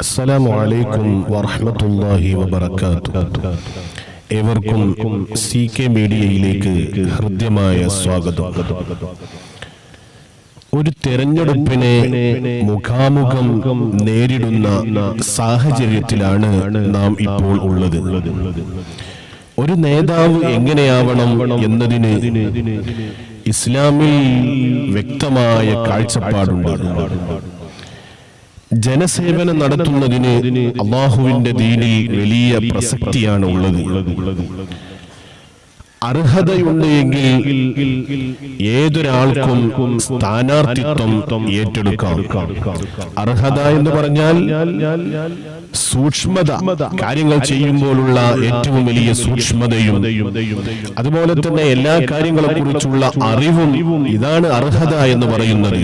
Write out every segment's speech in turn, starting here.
അസ്സലാമു അലൈക്കും വറഹ്മത്തുള്ളാഹി വബറകാതുഹു. ഏവർക്കും സി കെ മീഡിയയിലേക്ക് ഹൃദ്യമായ സ്വാഗതം. ഒരു തെരഞ്ഞെടുപ്പിനെ മുഖാമുഖം നേരിടുന്ന സാഹചര്യത്തിലാണ് നാം ഇപ്പോൾ ഉള്ളത്. ഒരു നേതാവ് എങ്ങനെയാവണം എന്നതിന് ഇസ്ലാമിൽ വ്യക്തമായ കാഴ്ചപ്പാടുണ്ട്. ജനസേവനം നടത്തുന്നതിന് അള്ളാഹുവിന്റെ ദീനിൽ വലിയ പ്രസക്തിയാണ് ഉള്ളത്. അർഹതയുണ്ട് എങ്കിൽ ഏതൊരാൾക്കും സ്ഥാനാർത്ഥിത്വം ഏറ്റെടുക്കാം. അർഹത എന്ന് പറഞ്ഞാൽ സൂക്ഷ്മത കാര്യങ്ങൾ ചെയ്യുമ്പോഴുള്ള ഏറ്റവും വലിയ സൂക്ഷ്മതയും അതുപോലെ തന്നെ എല്ലാ കാര്യങ്ങളെ കുറിച്ചുള്ള അറിവും ഇതാണ് അർഹത എന്ന് പറയുന്നത്.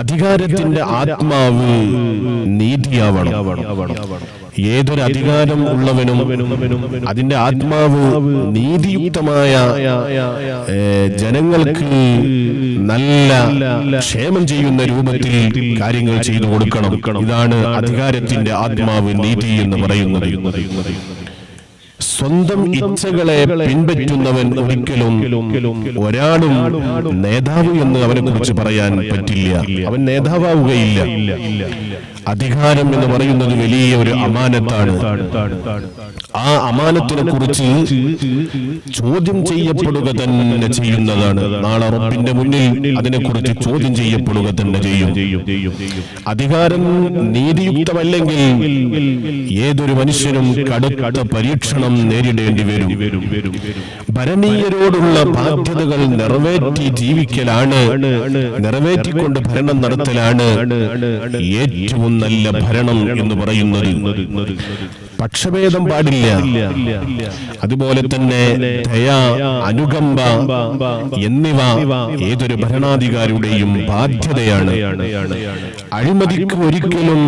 അധികാരത്തിന്റെ ആത്മാവ് നീതിയാവണം. ഏതൊരു അധികാരം ഉള്ളവനും അതിന്റെ ആത്മാവ് നീതിയുക്തമായ ജനങ്ങൾക്ക് നല്ല ക്ഷേമം ചെയ്യുന്ന രൂപത്തിൽ കാര്യങ്ങൾ ചെയ്തു കൊടുക്കണം. ഇതാണ് അധികാരത്തിന്റെ ആത്മാവ് നീതി എന്ന് പറയുന്നത്. സ്വന്തം ഇച്ഛകളെ പിൻപറ്റുന്നവൻ ഒരിക്കലും ഒരാളും നേതാവ് എന്ന് അവനെ കുറിച്ച് പറയാൻ പറ്റില്ല. അവൻ നേതാവാവുകയില്ല. അധികാരം എന്ന് പറയുന്നത് വലിയ ഒരു അമാനത്താണ്. ആ അമാനത്തിനെ കുറിച്ച് ചോദ്യം ചെയ്യപ്പെടുക തന്നെ ചെയ്യുന്നതാണ്. നാളെ റബ്ബിന്റെ മുന്നിൽ അതിനെ കുറിച്ച് ചോദ്യം ചെയ്യപ്പെടുക തന്നെ ചെയ്യും. അധികാരം നീതിയുക്തമല്ലെങ്കിൽ ഏതൊരു മനുഷ്യനും കടുത്ത പരീക്ഷണം നേരിടേണ്ടി വരും ഭരണീയരോടുള്ള ബാധ്യതകൾ നിറവേറ്റി ജീവിക്കലാണ്. നിറവേറ്റിക്കൊണ്ട് ഭരണം നടത്തലാണ്. ഏറ്റവും നല്ല ഭരണം എന്ന് പറയുന്നത്. പക്ഷഭേദം പാടില്ല. അതുപോലെ തന്നെ ദയ അനുകമ്പ എന്നിവ ഏതൊരു ഭരണാധികാരിയുടെയും ബാധ്യതയാണ്. അഴിമതിക്ക് ഒരിക്കലും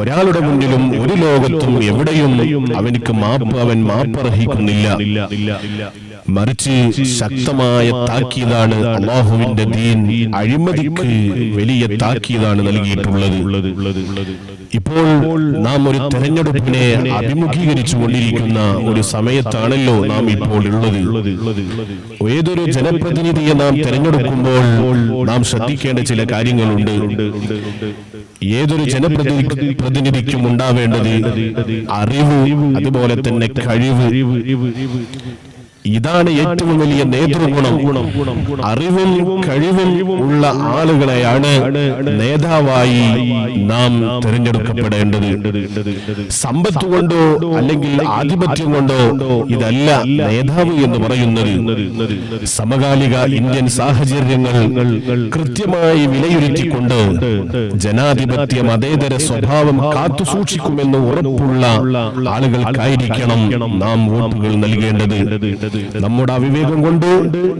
ഒരാളുടെ മുന്നിലും ഒരു ലോകത്തും എവിടെയും അവനിക്ക് മാപ്പ് അവൻ മാപ്പർഹിക്കുന്നില്ല മറിച്ച് ശക്തമായ താക്കീതാണ് അള്ളാഹുവിന്റെ ദീൻ അഴിമതിക്ക് വലിയ താക്കീതാണ് നൽകിയിട്ടുള്ളത്. ഇപ്പോൾ നാം ഒരു തെരഞ്ഞെടുപ്പിനെ അഭിമുഖീകരിച്ചു കൊണ്ടിരിക്കുന്ന ഒരു സമയത്താണല്ലോ നാം ഇപ്പോൾ ഉള്ളത്. ഏതൊരു ജനപ്രതിനിധിയെ നാം തെരഞ്ഞെടുക്കുമ്പോൾ നാം ശ്രദ്ധിക്കേണ്ട ചില കാര്യങ്ങളുണ്ട്. ഏതൊരു ജനപ്രതിനിധി പ്രതിനിധിക്കും ഉണ്ടാവേണ്ടത് അറിവ് അതുപോലെ തന്നെ കഴിവ്. ഇതാണ് ഏറ്റവും വലിയ നേതൃഗുണം. അറിവും കഴിവും ഉള്ള ആളുകളെയാണ് നേതാവായി നാം തിരഞ്ഞെടുക്കപ്പെടേണ്ടത്. സമ്പത്ത് കൊണ്ടോ അല്ലെങ്കിൽ ആധിപത്യം കൊണ്ടോ ഇതല്ല നേതാവ് എന്ന് പറയുന്നത്. സമകാലിക ഇന്ത്യൻ സാഹചര്യങ്ങൾ കൃത്യമായി വിലയിരുത്തിക്കൊണ്ട് ജനാധിപത്യ മതേതര സ്വഭാവം കാത്തുസൂക്ഷിക്കുമെന്ന് ഉറപ്പുള്ള ആളുകൾക്കായിരിക്കണം നാം വോട്ടുകൾ നൽകേണ്ടത്. നമ്മുടെ അവിവേകം കൊണ്ട്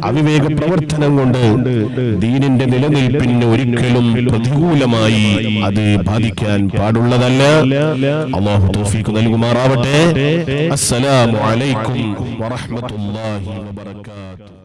അവിവേക പ്രവർത്തനം കൊണ്ട് ദീനിന്റെ നിലനിൽപ്പിന് ഒരിക്കലും പ്രതികൂലമായി അത് ബാധിക്കാൻ പാടുള്ളതല്ല. അള്ളാഹു തോഫിക്ക് നൽകുമാറാവട്ടെ. അസ്സലാമു അലൈക്കും വറഹ്മത്തുള്ളാഹി വബറകാതുഹു.